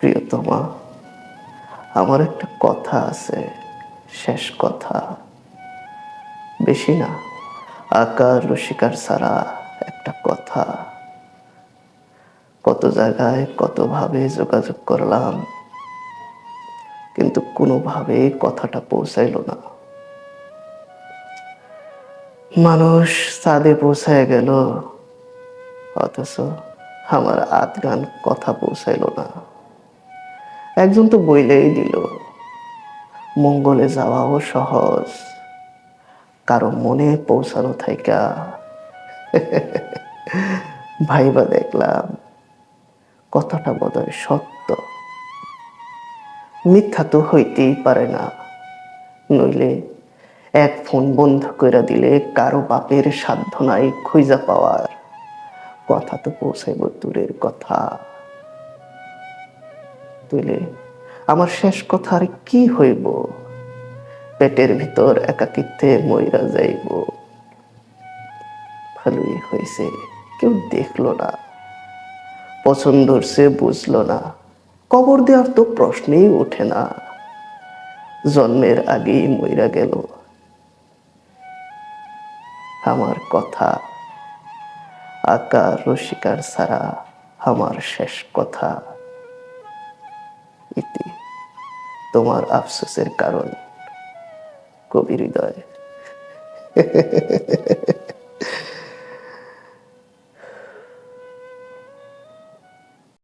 প্রিয়তমা, আমার একটা কথা আছে, শেষ কথা। বেশি না, আকার রসিকার ছাড়া একটা কথা। কত জায়গায় কতভাবে যোগাযোগ করলাম, কিন্তু কোনোভাবে কথাটা পৌঁছাইলো না। মানুষ চাঁদে পৌঁছায় গেল, অথচ আমার আধ গান কথা পৌঁছাইলো না। একজন তো বইলেই দিল। মঙ্গলে যাওয়াও সহজ, কারও মনে পৌঁছানো থাইকা। ভাইবা দেখলাম, কথাটা বোধহয় সত্য। মিথ্যা তো হইতেই পারে না, নইলে এক ফোন বন্ধ করে দিলে কারও বাপের সাধ্য নাই খুঁজা পাওয়ার। কথা তো পৌঁছাইব দূরের কথা। তুইলে আমার শেষ কথা আর কি হইব? পেটের ভিতর একাকিত্বে মইরা যাইব। ভালোই হয়েছে, কেউ দেখল না। পছন্দ সে বুঝলো না। কবর দেওয়ার তো প্রশ্নেই ওঠে না। জন্মের আগেই মইরা গেল। আমার কথা, আকার রসিকার ছাড়া আমার শেষ কথা। ইতি। তোমার আফসোসের কারণ কবি হৃদয়।